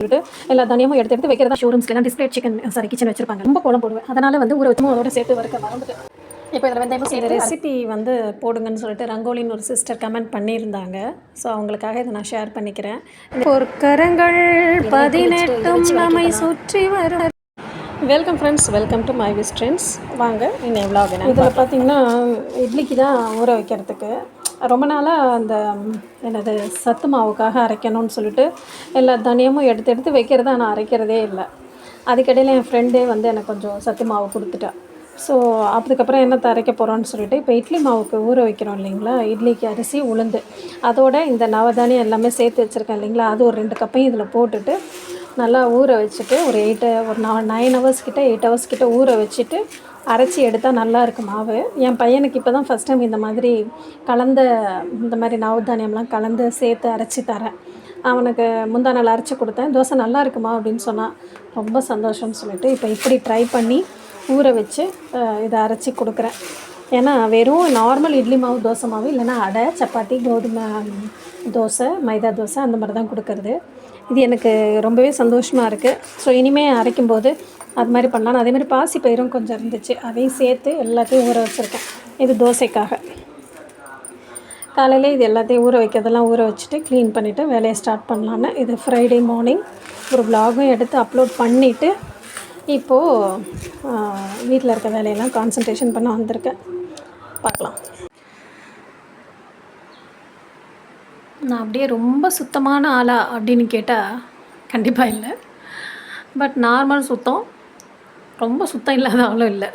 சொல்லிட்டு எல்லா தானியமும் எடுத்து எடுத்து வைக்கிறதா ஷோரூம்ஸ்லாம் டிஸ்பிளே சிக்கன் சாரி கிச்சன் வச்சிருப்பாங்க. ரொம்ப கோலம் போடுவேன். அதனால வந்து ஊற வச்சும் அதோட சேர்த்து வறுக்க மறந்துட்டேன். இப்போ இதில் வெந்தயமும் சேர்த்து ரெசிபி வந்து போடுங்கன்னு சொல்லிட்டு ரங்கோலின்னு ஒரு சிஸ்டர் கமெண்ட் பண்ணியிருந்தாங்க. ஸோ அவங்களுக்காக இதை நான் ஷேர் பண்ணிக்கிறேன். பொற்கரங்கள் பதினெட்டும் நம்மை சுற்றி வரும். Welcome friends welcome to my wiz friends வாங்க இன்னும் எவ்வளோ இதில் பார்த்தீங்கன்னா இட்லிக்கு தான் ஊற வைக்கிறதுக்கு. ரொம்ப நாளாக அந்த என்னது சத்து மாவுக்காக அரைக்கணும்னு சொல்லிட்டு எல்லா தனியமும் எடுத்து எடுத்து வைக்கிறதா நான் அரைக்கிறதே இல்லை. அதுக்கிடையில் என் ஃப்ரெண்டே வந்து எனக்கு கொஞ்சம் சத்து மாவு கொடுத்துட்டா. ஸோ அதுக்கப்புறம் என்ன அரைக்க போகிறோன்னு சொல்லிட்டு இப்போ இட்லி மாவுக்கு ஊற வைக்கிறோம் இல்லைங்களா? இட்லிக்கு அரிசி உளுந்து. அதோட இந்த நவதானியம் எல்லாமே சேர்த்து வச்சுருக்கேன் இல்லைங்களா? அது ஒரு ரெண்டு கப்பையும் இதில் போட்டுட்டு நல்லா ஊற வச்சுட்டு ஒரு எயிட் ஒரு நைன் ஹவர்ஸ் கிட்ட எயிட் ஹவர்ஸ் கிட்ட ஊற வச்சுட்டு அரைச்சி எடுத்தால் நல்லா இருக்கும் மாவு. என் பையனுக்கு இப்போ தான் ஃபஸ்ட் டைம் இந்த மாதிரி கலந்த இந்த மாதிரி நவதானியம்லாம் கலந்து சேர்த்து அரைச்சி தரேன். அவனுக்கு முந்தா நாள் அரைச்சி கொடுத்தேன். தோசை நல்லா இருக்குமா அப்படின்னு சொன்னான் ரொம்ப சந்தோஷம்னு சொல்லிட்டு இப்போ இப்படி ட்ரை பண்ணி ஊற வச்சு இதை அரைச்சி கொடுக்குறேன். ஏன்னா வெறும் நார்மல் இட்லி மாவு தோசை மாவு இல்லைன்னா அடை சப்பாத்தி கோதுமை தோசை மைதா தோசை அந்த மாதிரி தான் கொடுக்கறது. இது எனக்கு ரொம்பவே சந்தோஷமாக இருக்குது ஸோ இனிமேல் அரைக்கும்போது அது மாதிரி பண்ணலாம். அதே மாதிரி பாசி பயிரும் கொஞ்சம் இருந்துச்சு. அதையும் சேர்த்து எல்லாத்தையும் ஊற வச்சுருக்கேன். இது தோசைக்காக. காலையில் இது எல்லாத்தையும் ஊற வைக்கிறதெல்லாம் ஊற வச்சுட்டு க்ளீன் பண்ணிவிட்டு வேலையை ஸ்டார்ட் பண்ணலான்னு இது ஃப்ரைடே மார்னிங் ஒரு vlog-ம் எடுத்து அப்லோட் பண்ணிவிட்டு இப்போது வீட்டில் இருக்க வேலையெல்லாம் கான்சன்ட்ரேஷன் பண்ண வந்திருக்கேன். பார்க்கலாம். நான் அப்படியே ரொம்ப சுத்தமான ஆளா அப்படின்னு கேட்டால் கண்டிப்பாக இல்லை. பட் நார்மல் சுத்தம். ரொம்ப சுத்தம் இல்லாத ஆளும் இல்லை.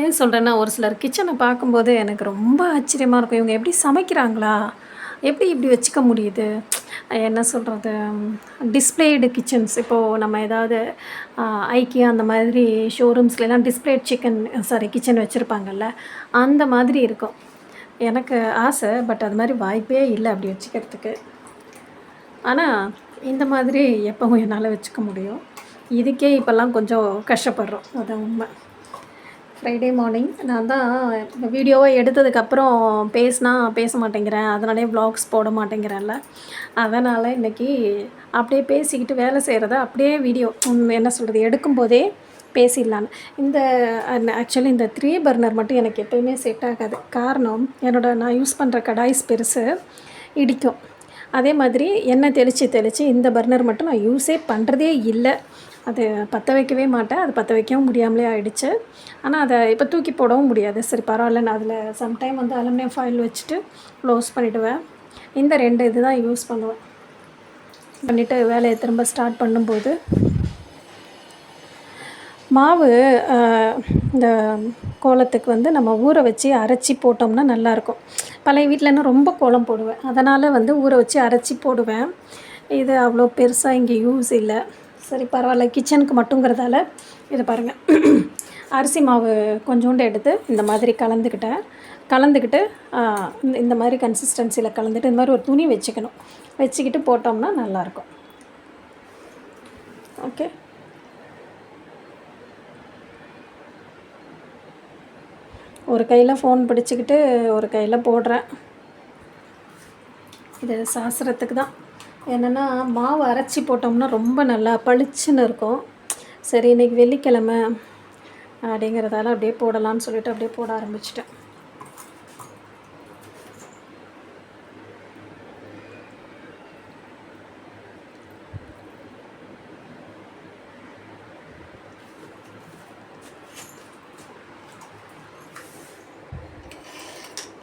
ஏன் சொல்கிறேன்னா ஒரு சிலர் கிச்சனை பார்க்கும்போது எனக்கு ரொம்ப ஆச்சரியமாக இருக்கும். இவங்க எப்படி சமைக்கிறாங்களா? எப்படி இப்படி வச்சுக்க முடியுது? என்ன சொல்கிறது டிஸ்பிளேடு கிச்சன்ஸ் இப்போது நம்ம ஏதாவது ஐக்கியா அந்த மாதிரி ஷோரூம்ஸ்லாம் டிஸ்பிளேட் சிக்கன் சாரி கிச்சன் வச்சுருப்பாங்கல்ல. அந்த மாதிரி இருக்கும். எனக்கு ஆசை பட் அது மாதிரி வாய்ப்பே இல்லை அப்படி வச்சுக்கிறதுக்கு. ஆனால் இந்த மாதிரி எப்பவும் என்னால் வச்சுக்க முடியும். இதுக்கே இப்போல்லாம் கொஞ்சம் கஷ்டப்படுறோம். அதான் உண்மை. ஃப்ரைடே மார்னிங் நான் தான் இந்த வீடியோவை எடுத்ததுக்கப்புறம் பேசினா பேச மாட்டேங்கிறேன். அதனாலே வ்ளாக்ஸ் போட மாட்டேங்கிறேன்ல. அதனால் இன்றைக்கி அப்படியே பேசிக்கிட்டு வேலை செய்கிறத அப்படியே வீடியோ என்ன சொல்கிறது எடுக்கும்போதே பேசிடலான்னு. இந்த ஆக்சுவலி இந்த த்ரீ பர்னர் மட்டும் எனக்கு எப்போயுமே செட் ஆகாது. காரணம் என்னோட நான் யூஸ் பண்ணுற கடாய்ஸ் பெருசு இடிக்கும். அதே மாதிரி எண்ணெய் தெளித்து தெளித்து இந்த பர்னர் மட்டும் நான் யூஸே பண்ணுறதே இல்லை. அது பற்ற வைக்கவே மாட்டேன். அது பற்ற வைக்கவும் முடியாமலே ஆயிடுச்சு. ஆனால் அதை இப்போ தூக்கி போடவும் முடியாது. சரி பரவாயில்ல நான் அதில் சம்டைம் வந்து அலுமினியம் ஃபாயில் வச்சுட்டு க்ளோஸ் பண்ணிவிடுவேன் இந்த ரெண்டு இது தான் யூஸ் பண்ணுவேன். பண்ணிவிட்டு வேலையை திரும்ப ஸ்டார்ட் பண்ணும்போது மாவு இந்த கோலத்துக்கு வந்து நம்ம ஊற வச்சு அரைச்சி போட்டோம்னா நல்லாயிருக்கும் பழைய வீட்டிலன்னா ரொம்ப கோலம் போடுவேன். அதனால் வந்து ஊற வச்சு அரைச்சி போடுவேன். இது அவ்வளோ பெருசாக இங்கே யூஸ் இல்லை. சரி பரவாயில்ல கிச்சனுக்கு மட்டுங்கிறதால இது பாருங்கள் அரிசி மாவு கொஞ்சோண்டு எடுத்து இந்த மாதிரி கலந்துக்கிட்டேன். கலந்துக்கிட்டு இந்த- இந்த மாதிரி கன்சிஸ்டன்சியில் கலந்துட்டு இந்த மாதிரி ஒரு துணி வச்சுக்கணும். வச்சுக்கிட்டு போட்டோம்னா நல்லாயிருக்கும் ஓகே. ஒரு கையில் ஃபோன் பிடிச்சிக்கிட்டு ஒரு கையில் போடுறேன். இது சாஸ்திரத்துக்கு தான். என்னென்னா மாவு அரைச்சி போட்டோம்னா ரொம்ப நல்லா பளிச்சுன்னு இருக்கும். சரி இன்னைக்கு வெள்ளிக்கிழமை அப்படிங்கிறதால அப்படியே போடலாம்னு சொல்லிவிட்டு அப்படியே போட ஆரம்பிச்சிட்டேன்.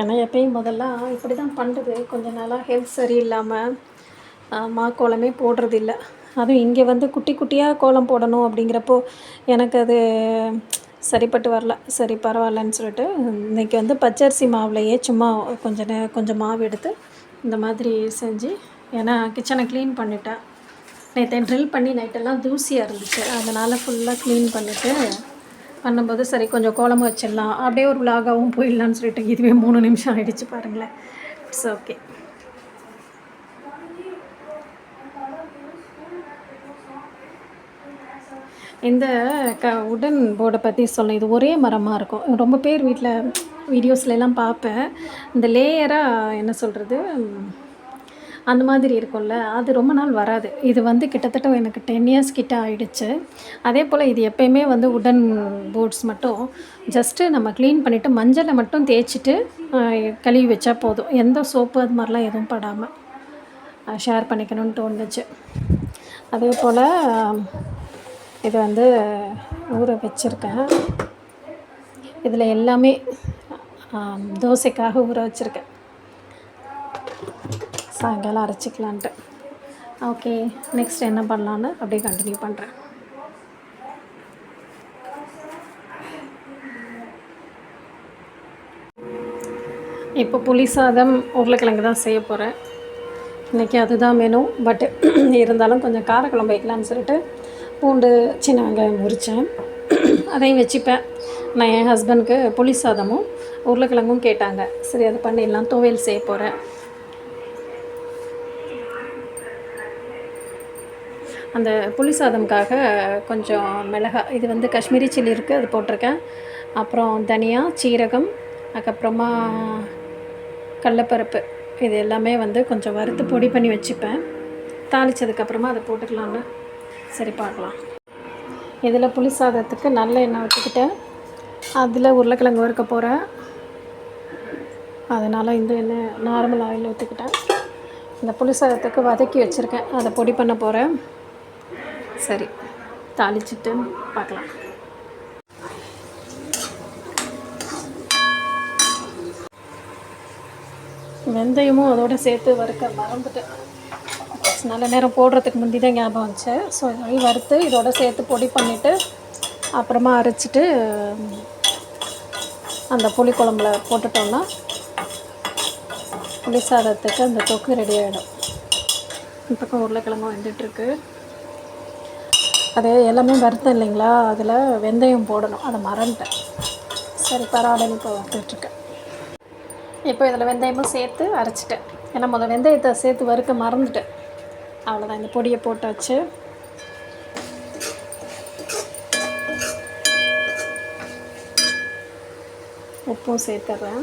ஏன்னா எப்பயும் முதல்லாம் இப்படி தான் பண்ணுறது கொஞ்ச நாளாக ஹெல்த் சரியில்லாமல் மா கோலமே போடுறது இல்லை அதுவும் இங்கே வந்து குட்டி குட்டியாக கோலம் போடணும் அப்படிங்கிறப்போ எனக்கு அது சரிப்பட்டு வரல. சரி பரவாயில்லன்னு சொல்லிட்டு இன்றைக்கி வந்து பச்சரிசி மாவுலையே சும்மா கொஞ்சம் நே கொஞ்சம் மாவு எடுத்து இந்த மாதிரி செஞ்சு ஏன்னா கிச்சனை க்ளீன் பண்ணிட்டேன். நேற்று ட்ரில் பண்ணி நைட்டெல்லாம் தூசியாக இருந்துச்சு. அதனால் ஃபுல்லாக க்ளீன் பண்ணிவிட்டு பண்ணும்போது சரி கொஞ்சம் கோலமாக வச்சிடலாம். அப்படியே ஒரு விலாகாகவும் போயிடலான்னு சொல்லிட்டு இதுவே மூணு நிமிஷம் ஆகிடுச்சு பாருங்களேன். இட்ஸ் ஓகே இந்த க உடன் போர்டை பற்றி சொல்லணும் இது ஒரே மரமாக இருக்கும். ரொம்ப பேர் வீட்டில் வீடியோஸ்லாம் பார்ப்பேன். இந்த லேயராக என்ன சொல்கிறது அந்த மாதிரி இருக்கும்ல. அது ரொம்ப நாள் வராது. இது வந்து கிட்டத்தட்ட எனக்கு டென் இயர்ஸ் கிட்ட ஆயிடுச்சு. அதே போல் இது எப்பயுமே வந்து உடன் போர்ட்ஸ் மட்டும். ஜஸ்ட்டு நம்ம க்ளீன் பண்ணிவிட்டு மஞ்சளை மட்டும் தேய்ச்சிட்டு கழுவி வச்சா போதும். எந்த சோப்பு அது மாதிரிலாம் எதுவும் படாமல் ஷேர் பண்ணிக்கணும்னு தோணுச்சு. அதே போல் இது வந்து ஊற வச்சுருக்கேன். இதில் எல்லாமே தோசைக்காக ஊற வச்சுருக்கேன். சாயங்காலம் அரைச்சிக்கலான்ட்டு. ஓகே நெக்ஸ்ட் என்ன பண்ணலான்னு அப்படியே கண்டினியூ பண்ணுறேன் இப்போ புளி சாதம் உருளைக்கிழங்கு தான் செய்ய போகிறேன் இன்றைக்கி அதுதான் மெனு பட் இருந்தாலும் கொஞ்சம் காரக்குழம்பு வைக்கலான்னு சொல்லிட்டு பூண்டு சின்ன வெங்காயம் முறித்தேன் அதையும் வச்சுப்பேன். நான் என் ஹஸ்பண்ட்க்கு புளி சாதமும் உருளைக்கிழங்கும் கேட்டாங்க. சரி அது பண்ணிடலாம் துவையல் செய்ய போகிறேன் அந்த புளி சாதம்காக கொஞ்சம் மிளகா இது வந்து காஷ்மீரி சில்லி இருக்குது அது போட்டிருக்கேன். அப்புறம் தனியா சீரகம் அதுக்கப்புறமா கடலப்பருப்பு இது எல்லாமே வந்து கொஞ்சம் வறுத்து பொடி பண்ணி வச்சுப்பேன். தாளிச்சதுக்கப்புறமா அதை போட்டுக்கலாம்னு சரி பார்க்கலாம். இதில் புளி சாதத்துக்கு நல்ல எண்ணெய் வச்சுக்கிட்டேன். அதில் உருளைக்கிழங்கு வறுக்க போகிறேன் அதனால் இந்த எண்ணெய் நார்மல் ஆயில் ஊற்றிக்கிட்டேன் இந்த புளி சாதத்துக்கு வதக்கி வச்சுருக்கேன். அதை பொடி பண்ண போகிறேன் சரி தாளிச்சிட்டு பார்க்கலாம். வெந்தயமும் அதோட சேர்த்து வறுக்க மறந்துட்டேன். நல்ல நேரம் போடுறதுக்கு முந்தி தான் ஞாபகம் வந்துச்சு. ஸோ இதை வறுத்து இதோட சேர்த்து பொடி பண்ணிவிட்டு அப்புறமா அரைச்சிட்டு அந்த புளி குழம்புல போட்டுட்டோம்னா புளி சாதத்துக்கு அந்த தொக்கு ரெடி ஆகிடும் இப்போ உருளைக்கிழங்கு வந்துட்டுருக்கு. அது எல்லாமே வருத்தம் இல்லைங்களா? அதில் வெந்தயம் போடணும். அதை மறந்துட்டேன். சரி பரவாயில்லன்னு இப்போ வறுத்துட்ருக்கேன் இப்போ இதில் வெந்தயமும் சேர்த்து அரைச்சிட்டேன். ஏன்னா முதல் வெந்தயத்தை சேர்த்து வறுக்க மறந்துட்டேன். அவ்வளோதான் இந்த பொடியை போட்டாச்சு உப்பும் சேர்த்துட்றேன்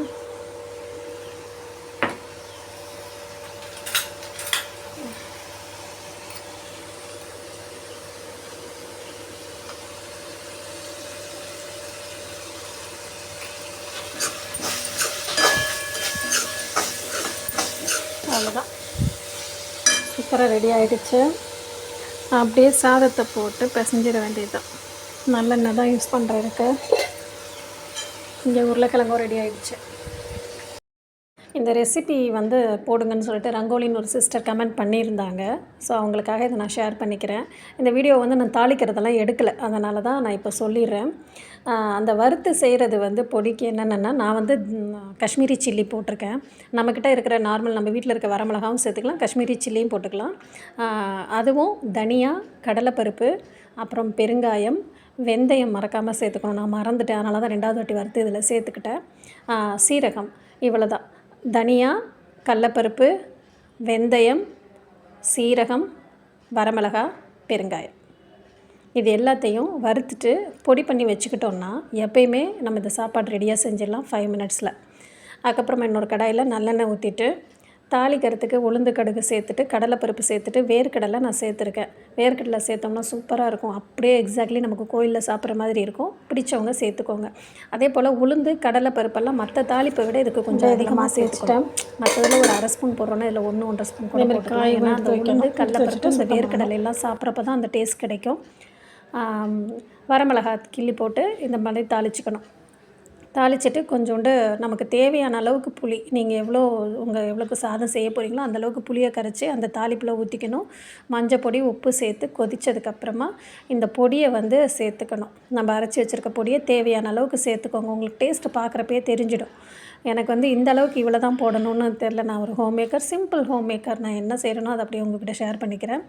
அவ்வளோதான் சூப்பராக ரெடி ஆகிடுச்சு அப்படியே சாதத்தை போட்டு பிசைஞ்சிட வேண்டியதுதான். நல்லெண்ணெய் தான் யூஸ் பண்ணுறதுக்கு இங்கே உருளைக்கிழங்கும் ரெடி ஆகிடுச்சு இந்த ரெசிபி வந்து போடுங்கன்னு சொல்லிட்டு ரங்கோலின்னு ஒரு சிஸ்டர் கமெண்ட் பண்ணியிருந்தாங்க. ஸோ அவங்களுக்காக இதை நான் ஷேர் பண்ணிக்கிறேன். இந்த வீடியோ வந்து நான் தாளிக்கிறதெல்லாம் எடுக்கலை. அதனால தான் நான் இப்போ சொல்லிடுறேன். அந்த வறுத்து செய்கிறது வந்து பொடிக்கு என்னென்னா நான் வந்து காஷ்மீரி சில்லி போட்டிருக்கேன். நம்மக்கிட்ட இருக்கிற நார்மல் நம்ம வீட்டில் இருக்க வரமிளகாவும் சேர்த்துக்கலாம். காஷ்மீரி சில்லியும் போட்டுக்கலாம். அதுவும் தனியா கடலைப்பருப்பு அப்புறம் பெருங்காயம் வெந்தயம் மறக்காமல் சேர்த்துக்கணும். நான் மறந்துட்டேன். அதனால தான் ரெண்டாவது வாட்டி வறுத்து இதில் சேர்த்துக்கிட்டேன். சீரகம். இவ்வளோ தான் தனியா கடலப்பருப்பு வெந்தயம் சீரகம் வரமிளகா பெருங்காயம். இது எல்லாத்தையும் வறுத்துட்டு பொடி பண்ணி வச்சுக்கிட்டோம்னா எப்பயுமே நம்ம இந்த சாப்பாடு ரெடியாக செஞ்சிடலாம் ஃபைவ் மினிட்ஸில் அதுக்கப்புறமா இன்னொரு கடாயில் நல்லெண்ணெய் ஊற்றிட்டு தாளிக்கிறதுக்கு உளுந்து கடுகு சேர்த்துட்டு கடலைப்பருப்பு சேர்த்துட்டு வேர்க்கடலை நான் சேர்த்துருக்கேன். வேர்க்கடலை சேர்த்தோம்னா சூப்பராக இருக்கும். அப்படியே எக்ஸாக்ட்லி நமக்கு கோயிலில் சாப்பிட்ற மாதிரி இருக்கும். பிடிச்சவங்க சேர்த்துக்கோங்க. அதே போல் உளுந்து கடலைப்பருப்பெல்லாம் மற்ற தாளிப்பை விட இதுக்கு கொஞ்சம் அதிகமாக சேர்த்துட்டேன் மற்றதில் ஒரு அரை ஸ்பூன் போடுறோன்னா இல்லை ஒன்று ஒன்றரை ஸ்பூன் கூட போட்டுக்கலாம். ஏன்னா அந்த உளுந்து கடலைப்பருப்பு இந்த வேர்க்கடலை எல்லாம் சாப்பிட்றப்ப தான் அந்த டேஸ்ட் கிடைக்கும். வரமிளகா கிள்ளி போட்டு இந்த மாதிரி தாளிச்சுக்கணும். தாளிச்சிட்டு கொஞ்சோண்டு நமக்கு தேவையான அளவுக்கு புளி. நீங்கள் எவ்வளோ உங்கள் எவ்வளோக்கு சாதம் செய்ய போகிறீங்களோ அந்த அளவுக்கு புளியை கரைச்சி அந்த தாளிப்பில் ஊற்றிக்கணும் மஞ்சள் பொடி உப்பு சேர்த்து கொதித்ததுக்கப்புறமா இந்த பொடியை வந்து சேர்த்துக்கணும். நம்ம அரைச்சி வச்சுருக்க பொடியை தேவையான அளவுக்கு சேர்த்துக்கோங்க. உங்களுக்கு டேஸ்ட்டு பார்க்குறப்பே தெரிஞ்சிடும். எனக்கு வந்து இந்த அளவுக்கு இவ்வளோ தான் போடணும்னு தெரில நான் ஒரு homemaker simple homemaker நான் என்ன செய்கிறேனோ அதை அப்படியே உங்ககிட்ட ஷேர் பண்ணிக்கிறேன்.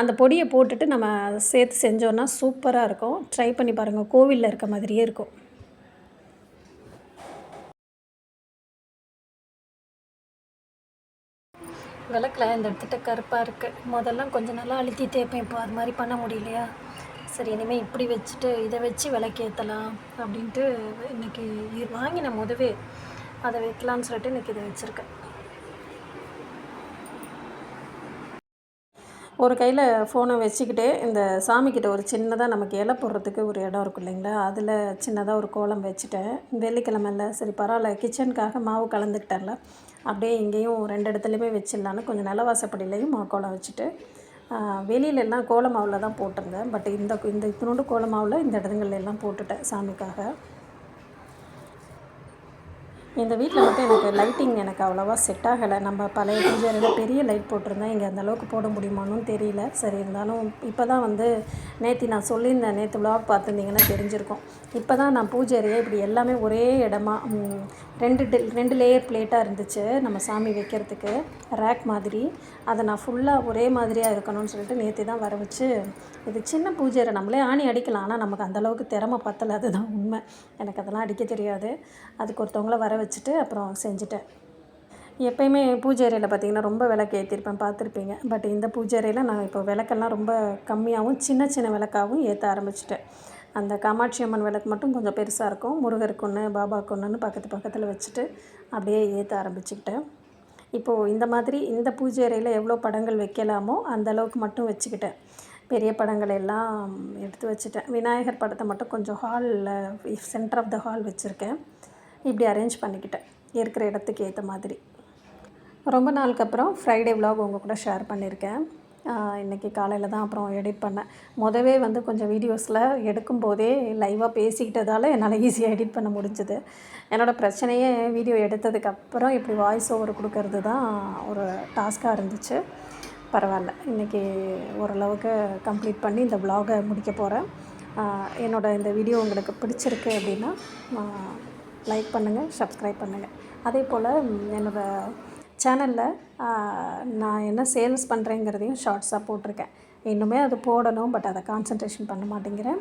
அந்த பொடியை போட்டுட்டு நம்ம சேர்த்து செஞ்சோன்னா சூப்பராக இருக்கும். ட்ரை பண்ணி பாருங்கள் கோவிலில் இருக்க மாதிரியே இருக்கும். விளக்கில் இந்த இடத்துட்ட கருப்பாக இருக்குது முதல்ல கொஞ்ச நாளாக அழுத்தி இருப்பேன். இப்போ அது மாதிரி பண்ண முடியலையா? சரி இனிமேல் இப்படி வச்சுட்டு இதை வச்சு விளக்கேற்றலாம் அப்படின்ட்டு இன்றைக்கி வாங்கின முதவே அதை வைக்கலான்னு சொல்லிட்டு இன்றைக்கி இதை வச்சுருக்கேன். ஒரு கையில் ஃபோனை வச்சுக்கிட்டே இந்த சாமிக்கிட்ட ஒரு சின்னதாக நமக்கு இலை போடுறதுக்கு ஒரு இடம் இருக்கும் இல்லைங்களா? அதில் சின்னதாக ஒரு கோலம் வச்சுட்டேன். வெள்ளிக்கிழமைல சரி பரவாயில்ல கிச்சனுக்காக மாவு கலந்துக்கிட்டேன்ல. அப்படியே இங்கேயும் ரெண்டு இடத்துலையுமே வச்சிடலான்னு கொஞ்சம் நிலவாசப்படியிலையும் மாவு கோலம் வச்சுட்டு வெளியிலெல்லாம் கோலமாவில் தான் போட்டிருந்தேன். பட் இந்த இந்த இத்தினோண்டு கோலமாவில் இந்த இடங்கள்ல எல்லாம் போட்டுட்டேன் சாமிக்காக. இந்த வீட்டில் மட்டும் எனக்கு லைட்டிங் எனக்கு அவ்வளோவா செட் ஆகலை. நம்ம பழைய பூஜை பெரிய லைட் போட்டிருந்தேன் இங்கே அந்த அளவுக்கு போட முடியுமான்னு தெரியல. சரி இருந்தாலும் இப்போ தான் வந்து நேற்று நான் சொல்லியிருந்தேன் நேற்று விளாக் பார்த்துருந்தீங்கன்னா தெரிஞ்சிருக்கும். இப்போ தான் நான் பூஜை இப்படி எல்லாமே ஒரே இடமா ரெண்டு ரெண்டு லேயர் பிளேட்டாக இருந்துச்சு நம்ம சாமி வைக்கிறதுக்கு ரேக் மாதிரி. அதை நான் ஃபுல்லாக ஒரே மாதிரியாக இருக்கணும்னு சொல்லிட்டு நேற்று தான் வர வச்சு இது சின்ன பூஜை அறை நம்மளே ஆணி அடிக்கலாம் ஆனால் நமக்கு அந்தளவுக்கு திறமை பத்தலை. அதுதான் உண்மை. எனக்கு அதெல்லாம் அடிக்க தெரியாது. அதுக்கு ஒருத்தவங்கள வர வச்சுட்டு அப்புறம் செஞ்சுட்டேன். எப்பயுமே பூஜை அறையில் பார்த்தீங்கன்னா ரொம்ப விளக்கு ஏற்றிருப்பேன் பார்த்துருப்பீங்க பட் இந்த பூஜை அறையில் நான் இப்போ விளக்கெல்லாம் ரொம்ப கம்மியாகவும் சின்ன சின்ன விளக்காகவும் ஏற்ற ஆரம்பிச்சிட்டேன். அந்த காமாட்சி அம்மன் விளக்கு மட்டும் கொஞ்சம் பெருசாக இருக்கும். முருகருக்கு ஒன்று பாபாவுக்கு ஒன்றுன்னு பக்கத்து பக்கத்தில் வச்சுட்டு அப்படியே ஏற்ற ஆரம்பிச்சுக்கிட்டேன். இப்போது இந்த மாதிரி இந்த பூஜை அறையில் எவ்வளோ படங்கள் வைக்கலாமோ அந்த அளவுக்கு மட்டும் வச்சுக்கிட்டேன். பெரிய படங்கள் எல்லாம் எடுத்து வச்சுட்டேன். விநாயகர் படத்தை மட்டும் கொஞ்சம் ஹாலில் சென்டர் ஆஃப் த ஹால் வச்சுருக்கேன். இப்படி அரேஞ்ச் பண்ணிக்கிட்டேன். இருக்கிற இடத்துக்கு ஏற்ற மாதிரி. ரொம்ப நாளுக்கு அப்புறம் ஃப்ரைடே விலாக் உங்கள் கூட ஷேர் பண்ணியிருக்கேன் இன்றைக்கி இன்னைக்கு காலையில் தான் அப்புறம் எடிட் பண்ணேன். முதவே வந்து கொஞ்சம் வீடியோஸில் எடுக்கும்போதே லைவாக பேசிக்கிட்டதால் என்னால் ஈஸியாக எடிட் பண்ண முடிஞ்சுது. என்னோடய பிரச்சனையே வீடியோ எடுத்ததுக்கப்புறம் இப்படி வாய்ஸ் ஓவர் கொடுக்கறது தான் ஒரு டாஸ்க்காக இருந்துச்சு. பரவாயில்ல. இன்றைக்கி ஓரளவுக்கு கம்ப்ளீட் பண்ணி இந்த விலாகை முடிக்க போகிறேன் என்னோட இந்த வீடியோ உங்களுக்கு பிடிச்சிருக்கு அப்படின்னா லைக் பண்ணுங்கள் சப்ஸ்கிரைப் பண்ணுங்கள் அதே போல் என்னோடய சேனலில் நான் என்ன சேல்ஸ் பண்ணுறேங்கிறதையும் ஷார்ட்ஸாக போட்டிருக்கேன். இன்னுமே அது போடணும் பட் அதை கான்சன்ட்ரேஷன் பண்ண மாட்டேங்கிறேன்.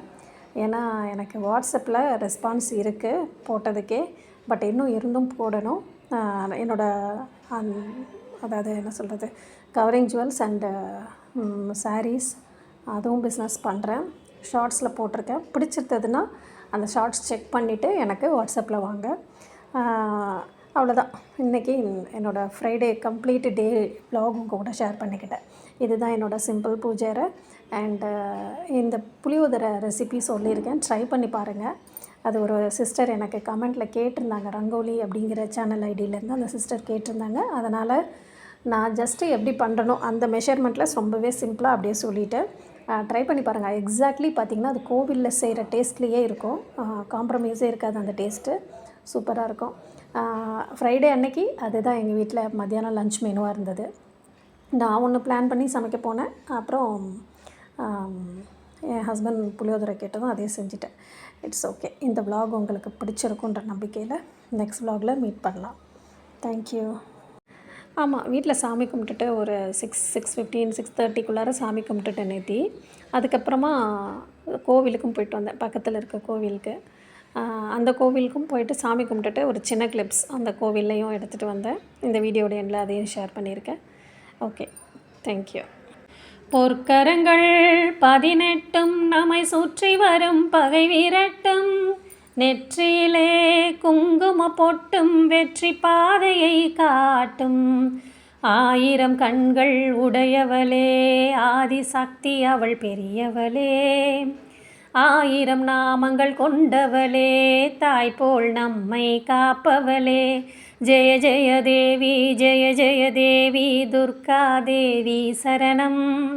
ஏன்னா எனக்கு வாட்ஸ்அப்பில் ரெஸ்பான்ஸ் இருக்குது போட்டதுக்கே பட் இன்னும் இருந்தும் போடணும். என்னோடய அந் அதாவது என்ன சொல்கிறது கவரிங் ஜுவல்ஸ் அண்டு சாரீஸ் அதுவும் பிஸ்னஸ் பண்ணுறேன் ஷார்ட்ஸில் போட்டிருக்கேன். பிடிச்சிருந்ததுன்னா அந்த ஷார்ட்ஸ் செக் பண்ணிவிட்டு எனக்கு வாட்ஸ்அப்பில் வாங்க. அவ்வளோதான். இன்றைக்கி என்னோடய ஃப்ரைடே கம்ப்ளீட் டே ப்ளாக் உங்கள் கூட ஷேர் பண்ணிக்கிட்டேன். இதுதான் என்னோடய சிம்பிள் பூஜைரை அண்டு இந்த புளியோதரை ரெசிபி சொல்லியிருக்கேன். ட்ரை பண்ணி பாருங்கள் அது ஒரு சிஸ்டர் எனக்கு கமெண்ட்டில் கேட்டிருந்தாங்க ரங்கோலி அப்படிங்கிற சேனல் ஐடியிலேருந்து அந்த சிஸ்டர் கேட்டிருந்தாங்க. அதனால் நான் ஜஸ்ட்டு எப்படி பண்ணணும் அந்த மெஷர்மெண்ட்டில் ரொம்பவே சிம்பிளாக அப்படியே சொல்லிவிட்டேன் ட்ரை பண்ணி பாருங்கள் எக்ஸாக்ட்லி பார்த்தீங்கன்னா அது கோவிலில் செய்கிற டேஸ்ட்லேயே இருக்கும். காம்ப்ரமைஸே இருக்காது அந்த டேஸ்ட்டு சூப்பராக இருக்கும். ஃப்ரைடே அன்னைக்கு அதுதான் எங்கள் வீட்டில் மத்தியானம் லஞ்ச் மெனுவாக இருந்தது. நான் ஒன்று பிளான் பண்ணி சமைக்க போனேன். அப்புறம் என் ஹஸ்பண்ட் புளியோதரை கேட்டதும் அதே செஞ்சுட்டேன். இட்ஸ் ஓகே இந்த விலாக் உங்களுக்கு பிடிச்சிருக்குன்ற நம்பிக்கையில் நெக்ஸ்ட் விலாகில் மீட் பண்ணலாம். தேங்க்யூ ஆமாம் வீட்டில் சாமி கும்பிட்டுட்டு ஒரு சிக்ஸ் சிக்ஸ் ஃபிஃப்டீன் சிக்ஸ் தேர்ட்டிக்குள்ளார சாமி கும்பிட்டுட்டேன் நேத்தி. அதுக்கப்புறமா கோவிலுக்கும் போயிட்டு வந்தேன் பக்கத்தில் இருக்க கோவிலுக்கு. அந்த கோவிலுக்கும் போயிட்டு சாமி கும்பிட்டுட்டு ஒரு சின்ன கிளிப்ஸ் அந்த கோவில்லையும் எடுத்துகிட்டு வந்தேன். இந்த வீடியோட எண்ணில் அதையும் ஷேர் பண்ணியிருக்கேன். ஓகே தேங்க்யூ பொற்கரங்கள் பதினெட்டும் நம்மை சுற்றி வரும் பகை விரட்டும். நெற்றியிலே குங்கும பொட்டும் வெற்றி பாதையை காட்டும். ஆயிரம் கண்கள் உடையவளே ஆதிசக்தி அவள் பெரியவளே. ஆயிரம் நாமங்கள் கொண்டவளே தாய் போல் நம்மை காப்பவளே. ஜெய ஜெய தேவி ஜெய ஜெய தேவி துர்கா தேவி சரணம்.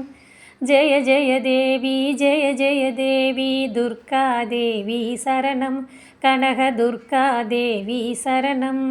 ஜெய ஜெய தேவி ஜெய ஜெய தேவி துர்கா தேவி சரணம் கனக துர்கா தேவி சரணம்